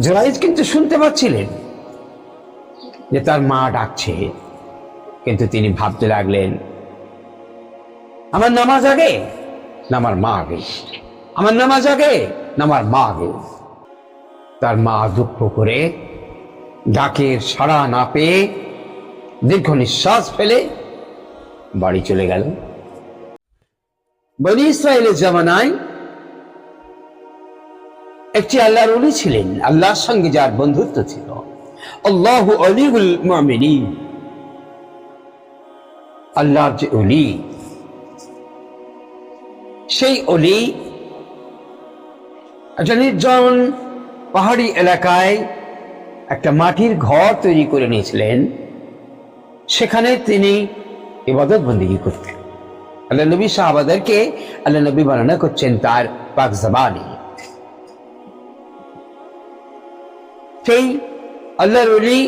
জোরাইজ কিন্তু শুনতে পাচ্ছিলেন যে তার মা ডাকছে, কিন্তু তিনি ভাবতে লাগলেন, আমার নামাজ আগে না আমার মা আগে? আমার নামাজ আগে না আমার মা আগে? তার মা দুঃখ করে ডাকের সাড়া না পেয়ে দীর্ঘ নিঃশ্বাস ফেলে বাড়ি চলে গেল। বনি ইসরায়েলের জামানায় একটি আল্লাহর অলি ছিলেন, আল্লাহর সঙ্গে যার বন্ধুত্ব ছিল। আল্লাহ অলিউল মুমিনিন। আল্লাহর যে অলি সেই অলি একটা নির্জন পাহাড়ি এলাকায় একটা মাটির ঘর তৈরি করে নিয়েছিলেন। সেখানে তিনি ইবাদত বন্দী করতেন। আল্লাহ নবী সাহাবাদেরকে আল্লাহ নবী বর্ণনা করছেন তার পাক জবানি। সেই আল্লাহর অলি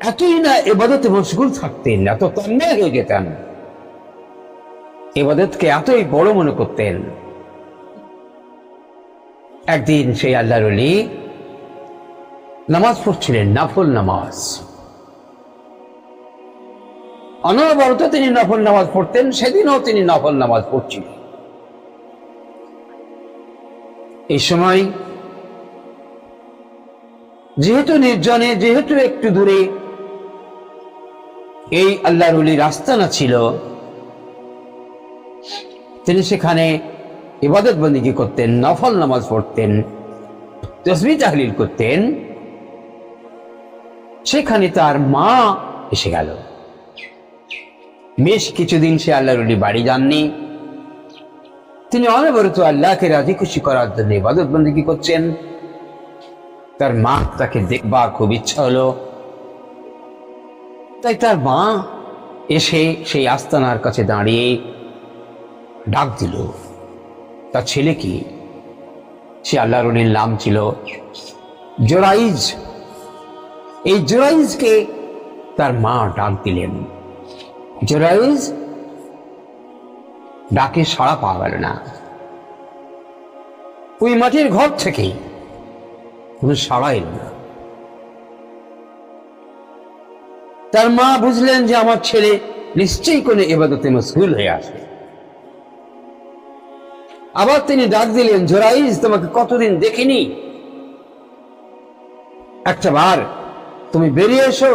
এতই না এবাদতে মশগুল থাকতেন, এত তন্ময় হয়ে যেতেন। এবাদতকে এতই বড় মনে করতেন। একদিন সেই আল্লাহর অলি নামাজ পড়ছিলেন, নাফল নামাজ। অনবরত তিনি নফল নামাজ পড়তেন, সেদিনও তিনি নফল নামাজ পড়ছিলেন। এই সময় যেহেতু নির্জনে, যেহেতু একটু দূরে, এই আল্লাহর রাস্তা না ছিল, তিনি সেখানে ইবাদত বন্দিগি করতেন, নফল নামাজ পড়তেন, তসবি তাহলিল করতেন, সেখানে তার মা এসে গেল। বেশ কিছুদিন সে আল্লাহর অলি বাড়ি যাননি। তিনি অনবরত আল্লাহকে রাজি খুশি করার জন্য ইবাদত বন্দিগি করছেন। তার মা তাকে দেখবার খুব ইচ্ছা হলো। তাই তার মা এসে সেই আস্তানার কাছে দাঁড়িয়ে ডাক দিল। তার ছেলে কি? সে আল্লাহ রনির নাম ছিল জোরাইজ। এই জোরাইজকে তার মা ডাক দিলেন। জোরাইজ, ডাকে সাড়া পাওয়া গেল না। ওই মাটির ঘর থেকেই কোনো সাড়া এলো না। তার মা বুঝলেন যে আমার ছেলে নিশ্চয়ই কোনো এবাদতে মশগুল হয়ে আসে আবার তিনি ডাক দিলেন, জোরাইজ, তোমাকে কতদিন দেখিনি? একটা বার তুমি বেরিয়ে এসো,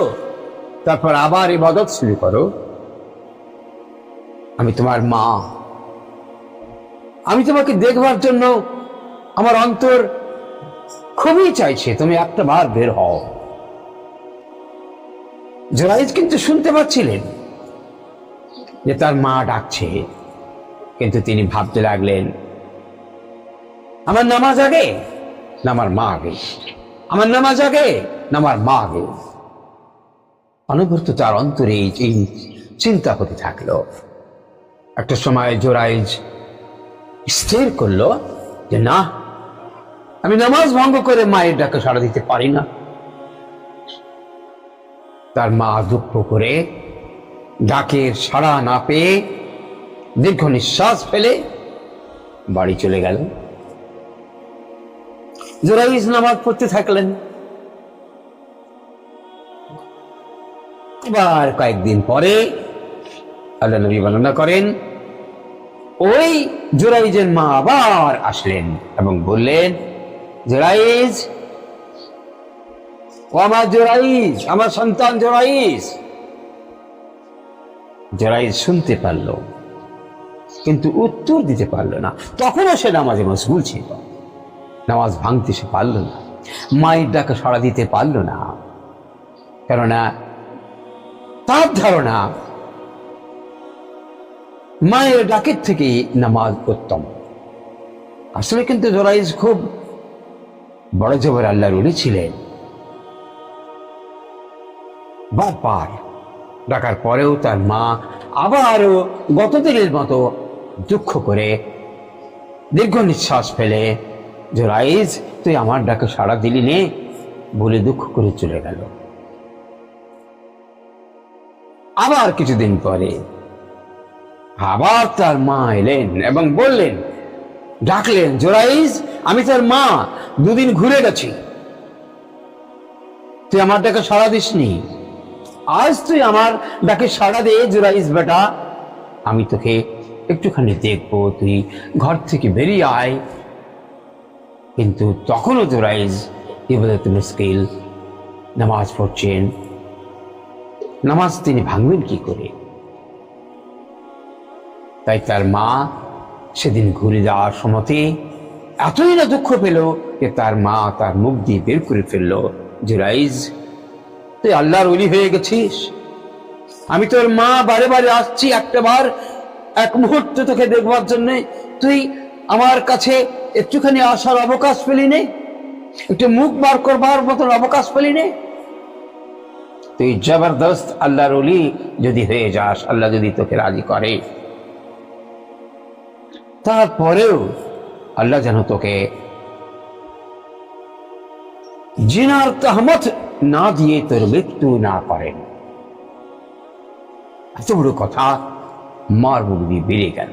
তারপর আবার ইবাদত শুরু করো। আমি তোমার মা। আমি তোমাকে দেখবার জন্য আমার অন্তর খুবই চাইছে, তুমি একটা বার বের হও। জোরাইজ কিন্তু শুনতে পাচ্ছিলেন যে তার মা ডাকছে, কিন্তু তিনি ভাবতে লাগলেন, আমার নামাজ আগে না আমার মা আগে? আমার নামাজ আগে না আমার মা আগে? অনবরত তার অন্তরে এই চিন্তা হতে থাকল। একটা সময় জোরাইজ স্থির করল যে, না আমি নামাজ ভঙ্গ করে মায়ের ডাকে সাড়া দিতে পারি না। তার মা দুঃখ করে ডাকের সাড়া না পেয়ে দীর্ঘ নিঃশ্বাস ফেলে বাড়ি চলে গেল। জোরাইজ নামাজ পড়তে থাকলেন। এবার কয়েকদিন পরে আল্লাহ নবী বর্ণনা করেন, ওই জোরাইজের মা আবার আসলেন এবং বললেন জোরাইজ ও আমার জোরাইজ আমার সন্তান জোরাইজ জোরাইজ শুনতে পারল, কিন্তু উত্তর দিতে পারল না। তখনও সে নামাজে মশগুল ছিল। নামাজ ভাঙতে সে পারল না, মায়ের ডাকে সাড়া দিতে পারল না। কেননা তার ধারণা, মায়ের ডাকের থেকে নামাজ উত্তম। আসলে কিন্তু জোরাইজ খুব বড় জবর আল্লাহর উনি ছিলেন। বারবার ডাকার পরেও তার মা আবারও গতদিনের মতো দুঃখ করে দীর্ঘ নিঃশ্বাস ফেলে, জোরাইজ, তুই আমার ডাকে সাড়া দিলি নে, বলে দুঃখ করে চলে গেল। আবার কিছুদিন পরে আবার তার মা এলেন এবং বললেন, ডাকলেন জোরাইজ আমি তোর মা, দুদিন ঘুরে গেছি। তুই আমার ডাকে সাড়া দিসনি। আজ তুই আমার ডাকে সাড়া দে, জুরাইস বেটা। আমি তোকে একটুখানি দেখব, তুই ঘর থেকে বেরিয়ে আয়। কিন্তু তখনও জুরাইজ ইবাদত মুশকিল নামাজ পড়ছেন। নামাজ তিনি ভাঙবেন কি করে? তাই তার মা সেদিন ঘুরে যাওয়ার সময়তে এতই না দুঃখ পেল যে তার মা তার মুখ দিয়ে বের করে ফেলল। জুরাইজ তুই আল্লাহর অলি হয়ে গেছিস? আমি তোর মা বারে বারে আসছি একটা বার, এক মুহূর্ত তোকে দেখবার জন্য। তুই আমার কাছে একটুখানি আসার অবকাশ পেলি নে। একটু মুখ বার করবার মতন অবকাশ পেলি নে। তুই জবরদস্ত আল্লাহর অলি যদি হয়ে যাস, আল্লাহ যদি তোকে রাজি করে। তারপরেও আল্লাহ যেন তোকে জিনার তহমত না দিয়ে তোর মৃত্যু না করেন। এত বড় কথা, মার দিয়ে বেরিয়ে গেল।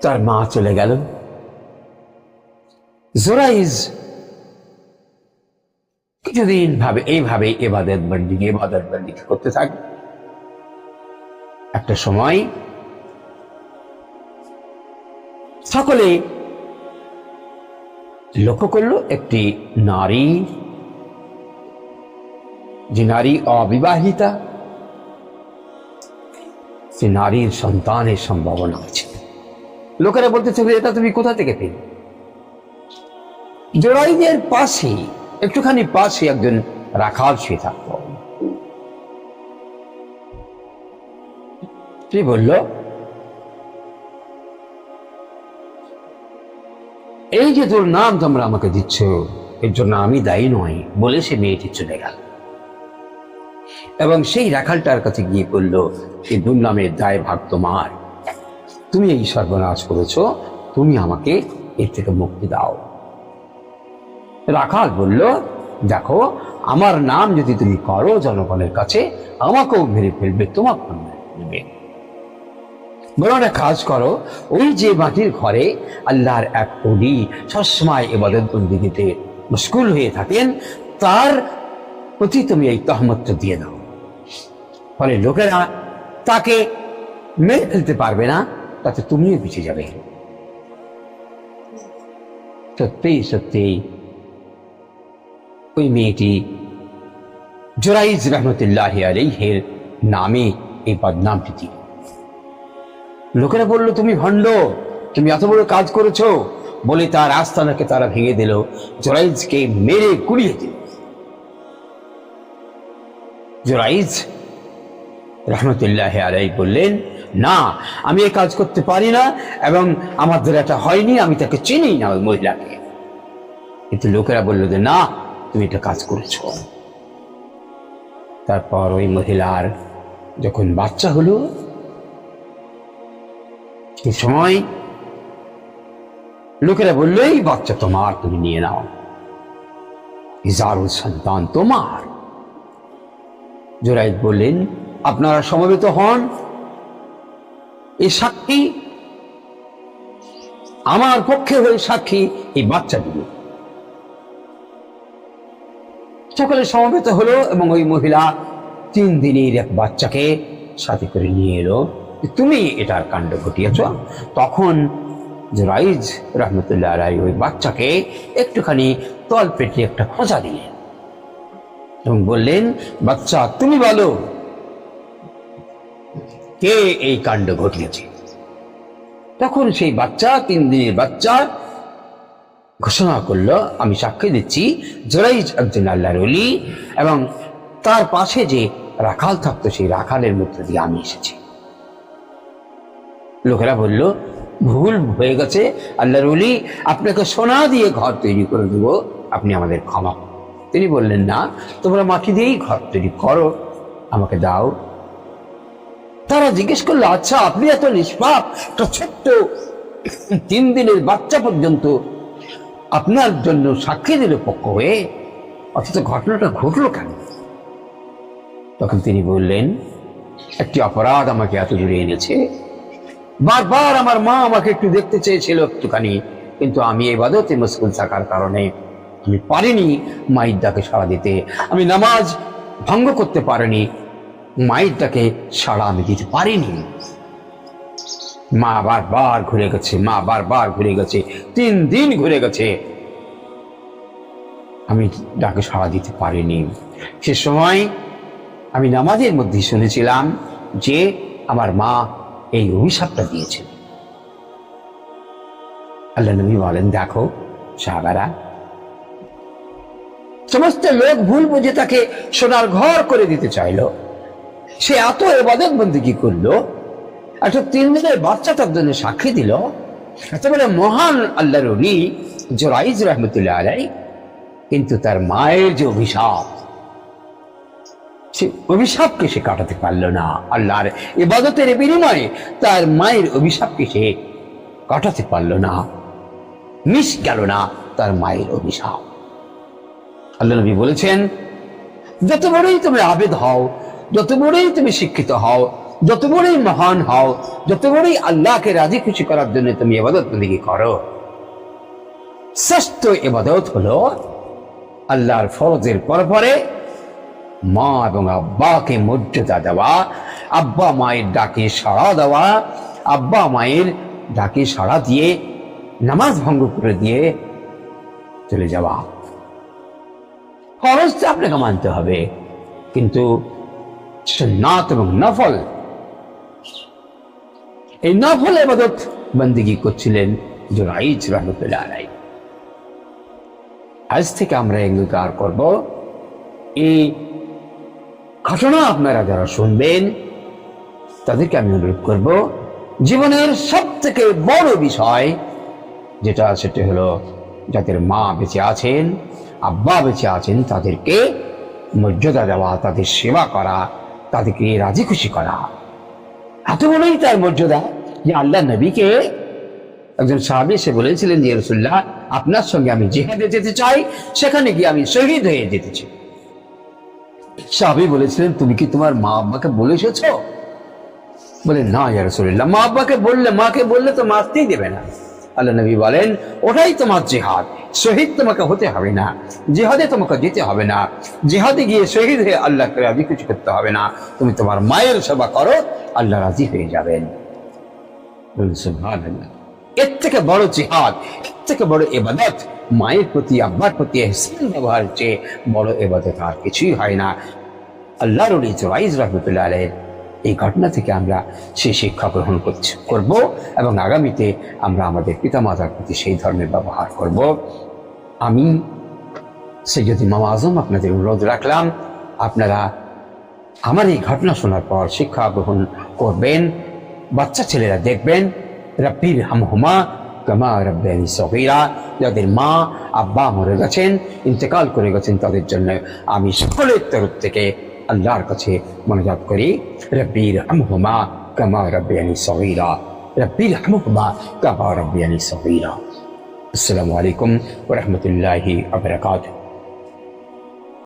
তার মা চলে গেল। জোরাইজ কিছুদিন ভাবে এইভাবে এবাদত বন্দি এবাদত বন্দি করতে থাকে। একটা সময় সকলে লক্ষ্য করল একটি নারী। যে নারী অবিবাহিতা, সে নারীর সন্তানের সম্ভাবনা আছে। লোকেরা বলতে থাকবে এটা তুমি কোথা থেকে পেলে? জোড়াইদের পাশে, একটুখানি পাশে একজন রাখাল শুয়ে থাকতো। সে বলল এই যে তোর নাম তোমরা আমাকে দিচ্ছ, এর জন্য আমি দায়ী নই বলে সে মেয়েটি চলে গেল। এবং সেই রাখালটার কাছে গিয়ে বলল এই দুর্নামের দায় ভাগ তোমার। তুমি এই সর্বনাশ করেছ, তুমি আমাকে এর থেকে মুক্তি দাও। রাখাল বলল, দেখো, আমার নাম যদি তুমি করো জনগণের কাছে, আমাকেও মেরে ফেলবে, তোমাকেও মেরে ফেলবে। বলো একটা কাজ করো, ওই যে মাটির ঘরে আল্লাহর এক অলি সবসময় এবাদত বন্দিগিতে মুশকুল হয়ে থাকেন, তার প্রতি তুমি এই তহমতটা দিয়ে দাও। ফলে লোকেরা তাকে মেরে ফেলতে পারবে না, তাতে তুমিও পিছিয়ে যাবে। সত্যি সত্যি ওই মেয়েটি জোরাইজ রহমতুল্লাহ আলাইহের নামে এই বদনামটি দিল লোকেরা বলল, তুমি ভণ্ড, তুমি এত বড় কাজ করেছ। বলে তার আস্তানাকে তারা ভেঙে দিল। জোরাইজকে মেরে কুড়িয়ে দিল। জোরাইজ রহমতুল্লাহ আলাই বললেন, না, আমি এই কাজ করতে পারি না এবং আমার দ্বারা এটা হয়নি, আমি তাকে চিনি না ওই মহিলাকে। কিন্তু লোকেরা বলল যে, না, তুমি এটা কাজ করেছ। তারপর ওই মহিলার যখন বাচ্চা হলো সেই সময় লোকেরা বলল এই বাচ্চা তোমার, তুমি নিয়ে নাও। ইজারুল সন্তান তোমার। জোরাইদ বললেন, আপনারা সমবেত হন। এই সাক্ষী, আমার পক্ষে হয়ে সাক্ষী এই বাচ্চা দিল সকলে সমবেত হলো এবং ওই মহিলা তিন দিনের এক বাচ্চাকে সাথে করে নিয়ে এলো। তুমি এটার কাণ্ড ঘটিয়েছ, তখন জোরাইজ রহমতুল্লাহ আলাই ওই বাচ্চাকে একটুখানি তল পেটে একটা খোঁজা দিলেন এবং বললেন, বাচ্চা, তুমি বলো, কে এই কাণ্ড ঘটিয়েছে? তখন সেই বাচ্চা, তিন দিনের বাচ্চা, ঘোষণা করল, আমি সাক্ষী দিচ্ছি জোরাইজ একজন আল্লাহর অলি এবং তার পাশে যে রাখাল থাকতো, সেই রাখালের মধ্যে দিয়ে আমি এসেছি। লোকেরা বলল, ভুল হয়ে গেছে, আল্লাহর অলি আপনাকে সোনা দিয়ে ঘর তৈরি করে দেব, আপনি আমাদের ক্ষমা তিনি বললেন, না, তোমরা মাটি দিয়েই ঘর তৈরি করো, আমাকে দাও। তারা জিজ্ঞেস করল আচ্ছা আপনি এত নিষ্পাপ, একটা ছোট্ট তিন দিনের বাচ্চা পর্যন্ত আপনার জন্য সাক্ষী দিল পক্ষ হয়ে, অথচ ঘটনাটা ঘটলো কেন? তখন তিনি বললেন, একটি অপরাধ আমাকে এত দূরে এনেছে বারবার আমার মা আমাকে একটু দেখতে চেয়েছিল একটুখানি, কিন্তু আমি এবাদতে মুশকুল থাকার কারণে আমি পারিনি মায়ের ডাকে সাড়া দিতে। আমি নামাজ ভঙ্গ করতে পারিনি মায়ের ডাকে সাড়া আমি দিতে পারিনি। মা বারবার ঘুরে গেছে, মা বারবার ঘুরে গেছে, তিন দিন ঘুরে গেছে। আমি ডাকে সাড়া দিতে পারিনি। সে সময় আমি নামাজের মধ্যে শুনেছিলাম যে আমার মা এই অভিশাপটা দিয়েছে আল্লাহ নবী বলেন, দেখো, সাহাবারা, সমস্ত লোক ভুল বুঝে তাকে সোনার ঘর করে দিতে চাইলো। সে এত এবাদত বন্দি করল একটা তিন দিনের বাচ্চা তার জন্য সাক্ষী দিল। একেবারে মহান আল্লাহ রবি জোরাইজ রহমতুল্লাহ আলাই কিন্তু তার মায়ের যে অভিশাপ সে অভিশাপকে সে কাটাতে পারল না। আল্লাহর ইবাদতের বিনিময়ে তার মায়ের অভিশাপকে সে কাটাতে পারল না। মিস গেল না তার মায়ের অভিশাপ। আল্লাহ নবী বলেছেন, যত বড়ই তুমি আবেদ হও, যত বড়ই তুমি শিক্ষিত হও, যত বড়ই মহান হও, যত বড়ই আল্লাহকে রাজি খুশি করার জন্য তুমি এবাদত বন্দিগি করো। শ্রেষ্ঠ এবাদত হলো আল্লাহর ফরজের পর পরে মা এবং আব্বাকে মর্যাদা দেওয়া, আব্বা মায়ের ডাকে সাড়া দেওয়া, আব্বা মায়ের ডাকে সাড়া দিয়ে নামাজ ভঙ্গ করে দিয়ে চলে যাওয়া। তো আপনাকে মানতে হবে, কিন্তু সুন্নাত এবং নফল, এই নফল এবাদত বন্দিগি করছিলেন জোরাইজ রহমতুল্লাহ আলাই আজ থেকে আমরা অঙ্গীকার করব। এই ঘটনা আপনারা যারা শুনবেন, তাদেরকে আমি অনুরোধ করব, জীবনের সব থেকে বড় বিষয় যেটা সেটা হলো যাদের মা বেঁচে আছেন, আব্বা বেঁচে আছেন, তাদেরকে মর্যাদা দেওয়া, তাদের সেবা করা, তাদেরকে রাজি খুশি করা। এত বড়ই তার মর্যাদা যে আল্লাহ নবীকে একজন সাহাবি সে বলেছিলেন যে রসুল্লাহ আপনার সঙ্গে আমি জেহাদে যেতে চাই, সেখানে গিয়ে আমি শহীদ হয়ে যেতে চাই। সাহাবি বলেছিলেন, তুমি কি তোমার মা আব্বাকে বলে এসেছ? বলে, না, ইয়া রসুল্লাহ মা আব্বাকে বললে, মাকে বললে তো মারতেই দেবে না। আল্লাহ নবী বলেন, ওটাই তোমার জেহাদ, শহীদ তোমাকে হতে হবে না, জেহাদে তোমাকে যেতে হবে না, জেহাদে গিয়ে শহীদ হয়ে আল্লাহকে রাজি কিছু করতে হবে না, তুমি তোমার মায়ের সেবা করো, আল্লাহ রাজি হয়ে যাবেন। এর থেকে বড় জিহাদ, এর থেকে বড় এবাদত মায়ের প্রতি, আব্বার প্রতি এহসান ব্যবহার চেয়ে বড় এবাদত আর কিছুই হয় না। আল্লাহ রলি জোয়াইজ রহমতুল্লাহ আলের এই ঘটনা থেকে আমরা সেই শিক্ষা গ্রহণ করছি, করব এবং আগামীতে আমরা আমাদের পিতামাতার প্রতি সেই ধর্মের ব্যবহার করব। আমি সৈয়দি মামা আজম আপনাদের অনুরোধ রাখলাম, আপনারা আমার এই ঘটনা শোনার পর শিক্ষা গ্রহণ করবেন, বাচ্চা ছেলেরা দেখবেন রব্বির হামহুমা কামা রব্বানি সগীরা। যাদের মা, আব্বা মরে গেছেন, ইন্তেকাল করে গেছেন তাদের জন্য। আমি সকলের তরফ থেকে আল্লাহর কাছে মনোজাত করি। রব্বির হামহুমা কামা রব্বিয়ানি সহিরা রব্বির হামহুমা কামা রব্বিয়ানি সহিরা আসসালামু আলাইকুম রহমতুল্লাহি আবরাকাতুহ